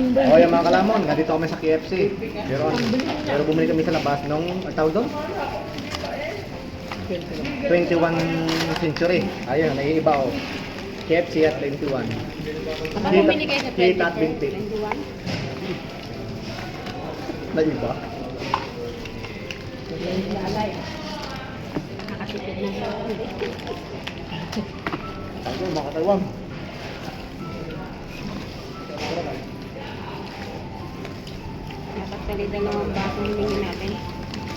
O yung mga kalamon, nandito kami sa KFC. Pero, pero bumili kami sa labas nung, ang tawag doon? 21 century. Ayun, naiiba o. KFC at 21. Baka Kita- bumili kayo sa kita at 20, 20. 21. Naiiba? Lalay. Nakatipid na siya. Ano, mga kali dalawang baso hiningi natin.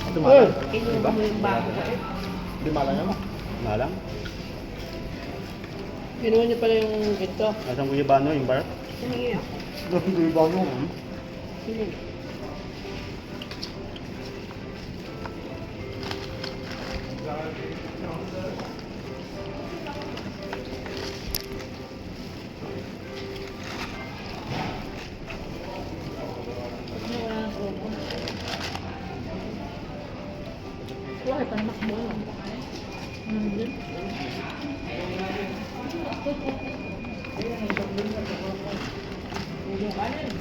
Ito malang. Kinuha mo yung bago. Di malang yan. Malang. Kinuha niyo pala yung ito. Nasaan Kuya Bano yung bar? Hiningi na. Di ba mo? Hiningi. Wala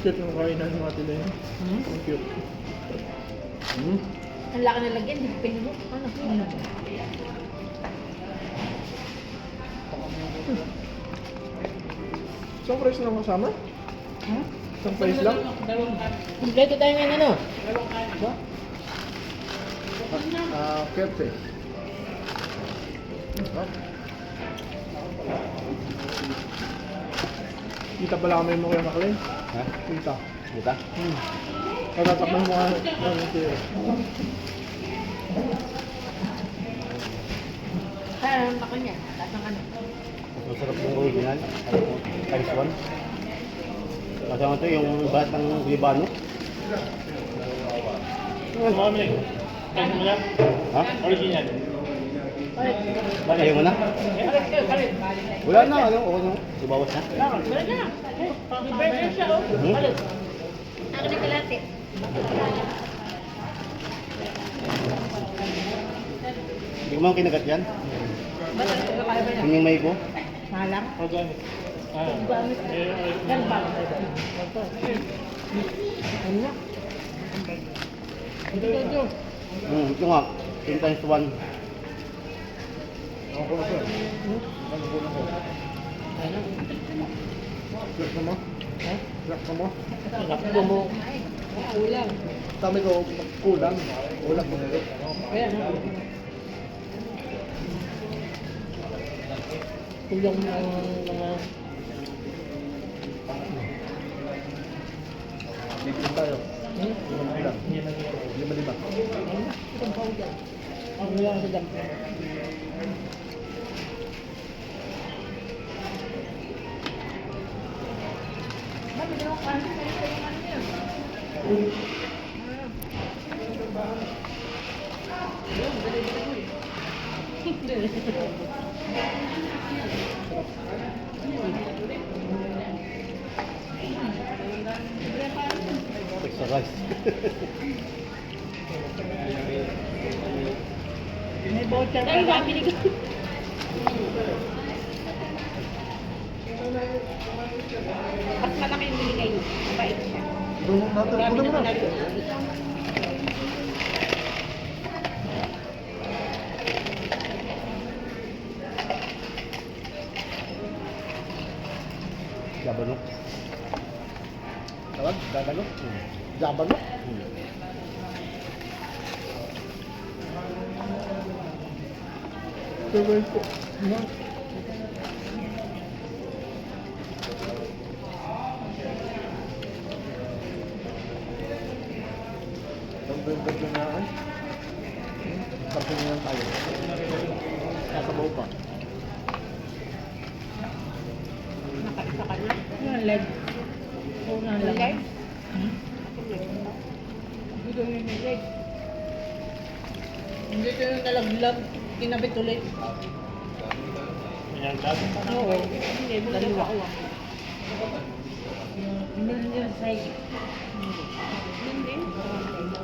Cute yung kainan ng ate na yun. Hmm? Ang cute. Hmm. Ang laki na lagyan, hindi ko pinulok. Ano? Ano? Isang price lang kasama? Hmm? Isang price lang? Kompleto tayo ngayon ano? Ah, KFC. Ah, Kita pala kami mo kaya makalay. Ha? Kita. Kita? Hmm. Tatatakman mo nga ng tiro. Kaya ang baka niya. Lahat ng ano. Mas masarap yung original. Times one. Kasama to yung bahat ng Kuya Bano. Ha? Original. Ayaw mo na? Wala na, ano, okay na. Ibawas na. Wala na. Burger siya oh. Hmm? Ako na kalate. Hindi ko man kinagat yan. Niya? Yung may ko. Malang? Organic. Gamit. Ganbang. Ano na? Ito, ito. Hmm, ito nga. 10 times 1. Tapi kau kulang, kulang bener. Kulang mga Libre tayo. Lima bilang. Lima lima. Ang wala sa dam. Extra rice. May voucher pa ba? Binigay. Mas malaki yung binigay niyo. Mabait siya. Doon natin. Kulang mo na. Favorite ko. Dagdag na ay. Tapos na lang tayo. Nasa baw pa. Nakaisa ka na. Yung leg. Una lang. Leg? Hmm? Dito yung leg. Hindi ko yung nalaglag. Kinabit ulit. Oo. Hindi, dalawa. Hindi yung side. Hindi.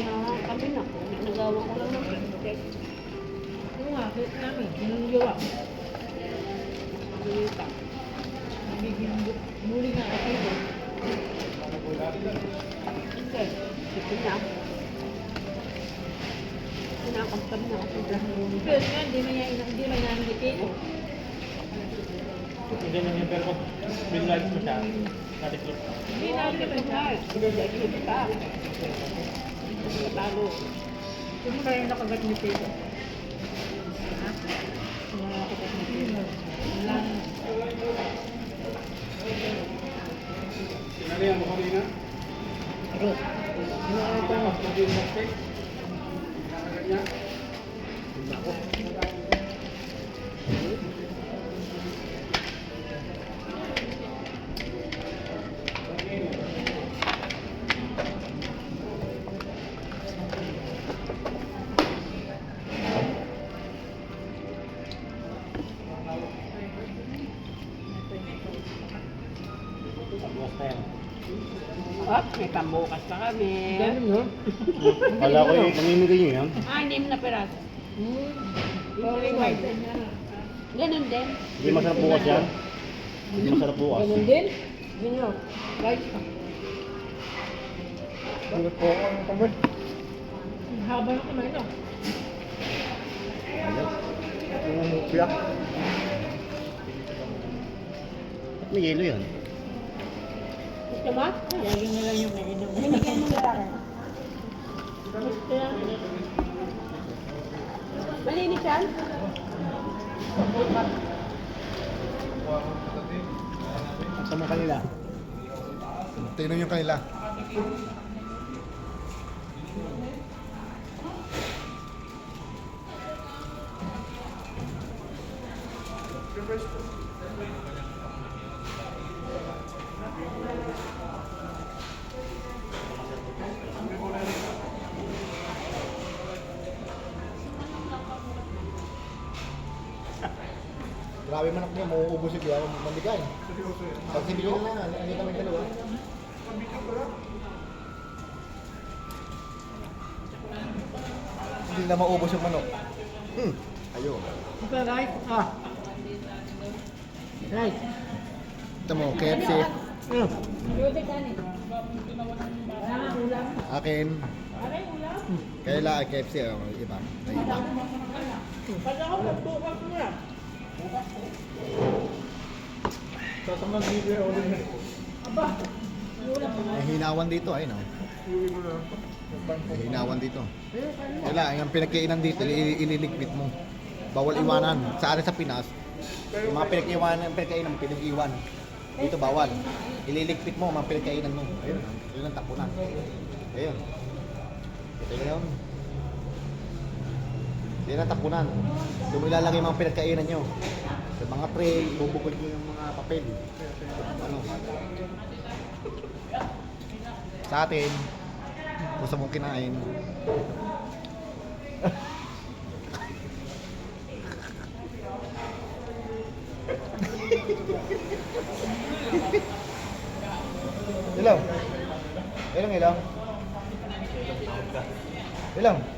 Ninihawa kami na. Nagawa ko lang ng plastic. Yung nga, kahit namin, yung yawa. Dito. Nagiging bu- muli nga ako ito. Okay. Ito na. Kinakapkap na ako. Pero nga, hindi man yan, hindi man yan bitin. Hindi na yung pero binlight mo siya. Natiklop. Hindi natin man siya. Pinadagin ka. Talo. Kung mo kayo nakagat ni Tito. Ha? Kung mo nakagat ni Tito. Wala na. Sinali mo kanina? Ano ano ko mo? Bukas na yan. Up, may pambukas pa kami. Ganun no? Kala ko yung pamimigay niyo yan. Anim na peraso. Hmm. Yung white. Ganun din. Hindi masarap bukas yan. Hindi masarap bukas. Ganun din? Ganyan. Right. Bulot po ako ng haba ng kamay no? Yung mupya. Ba't may yelo yan? Gusto ba? Lagi na lang yung nainom. Binigyan mo. Gusto yan. Malinis yan? Sa mga kanila. Tingnan yung kanila. Grabe man ako niya, mauubos yung ng mandigay. Pag sinigil na lang, ano kami dalawa. Hindi na maubos yung manok. Hmm, ayun. Ito right? Ah. Right. Ito mo, KFC. Ulam. Akin. Ulam. Kaila KFC, oh, iba. Iba. Pag ako magbukas mo lang. Aba, ulam. May hinawan dito, ayun oh. May hinawan dito. Kailangan, yung pinagkainan dito, ili- ililigpit mo. Bawal iwanan. Sa atin sa Pinas, yung mga pinagkainan mo, pinag-iwan. Dito bawal. Ililigpit mo, mga pinagkainan mo. Ayun, yun ang tapunan. Ayun. Ito yun. Yan ang tapunan. Doon ilalagay mga pinagkainan nyo. Sa mga tray, bubukod nyo yung mga papel. Ano? Sa atin, gusto mong kinain. Ilaw. Ilang ilaw? Ilang?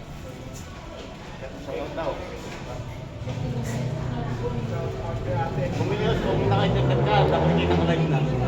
Bumili ka, kung nakaintagkat ka, dapat hindi nakalive na.